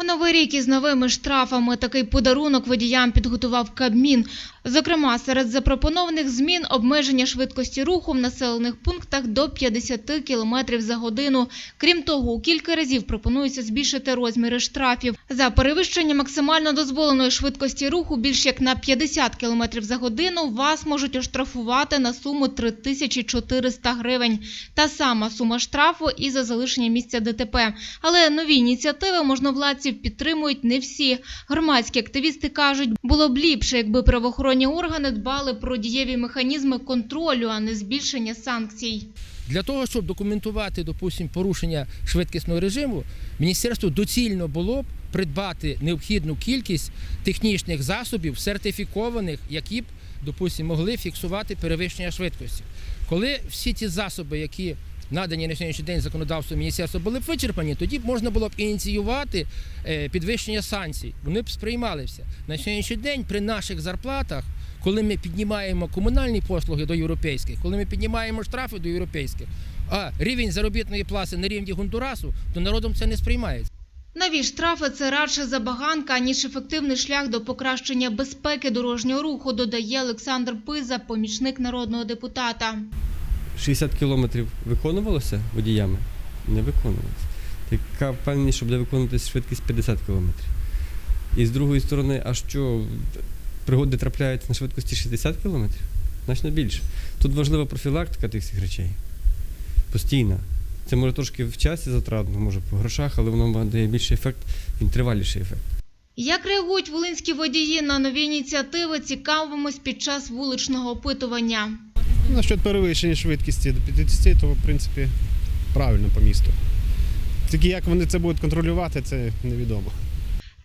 У новий рік із новими штрафами такий подарунок водіям підготував Кабмін. Зокрема, серед запропонованих змін обмеження швидкості руху в населених пунктах до 50 км за годину. Крім того, у кілька разів пропонується збільшити розміри штрафів. За перевищення максимально дозволеної швидкості руху більш як на 50 км за годину вас можуть оштрафувати на суму 3400 гривень. Та сама сума штрафу і за залишення місця ДТП. Але нові ініціативи можновладців підтримують не всі. Громадські активісти кажуть, було б ліпше, якби правоохоронні органи дбали про дієві механізми контролю, а не збільшення санкцій. Для того, щоб документувати, допустим, порушення швидкісного режиму, міністерству доцільно було б придбати необхідну кількість технічних засобів, сертифікованих, які б, допустим, могли фіксувати перевищення швидкості. Коли всі ті засоби, які надані на сьогоднішній день законодавством міністерства, були б вичерпані, тоді б можна було б ініціювати е, підвищення санкцій. Вони б сприймалися. На сьогоднішній день при наших зарплатах коли ми піднімаємо комунальні послуги до європейських, коли ми піднімаємо штрафи до європейських, а рівень заробітної плати на рівні Гондурасу, то народом це не сприймається. Нові штрафи це радше забаганка, ніж ефективний шлях до покращення безпеки дорожнього руху, додає Олександр Пиза, помічник народного депутата. 60 кілометрів виконувалося водіями? Не виконувалося. Така впевненість, що буде виконуватися швидкість 50 кілометрів. І з другої сторони, а що пригоди трапляються на швидкості 60 кілометрів? Значно більше. Тут важлива профілактика тих всіх речей. Постійна. Це може трошки в часі затратно, може по грошах, але воно дає більший ефект, він триваліший ефект. Як реагують волинські водії на нові ініціативи, цікавимось під час вуличного опитування. Насчет перевищення швидкості до 50, то в принципі правильно по місту. Тільки як вони це будуть контролювати, це невідомо.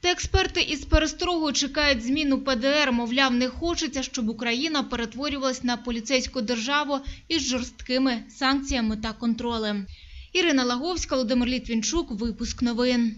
Та експерти із пересторогою чекають зміну ПДР. Мовляв, не хочеться, щоб Україна перетворювалась на поліцейську державу із жорсткими санкціями та контролем. Ірина Лаговська, Володимир Літвінчук. Випуск новин.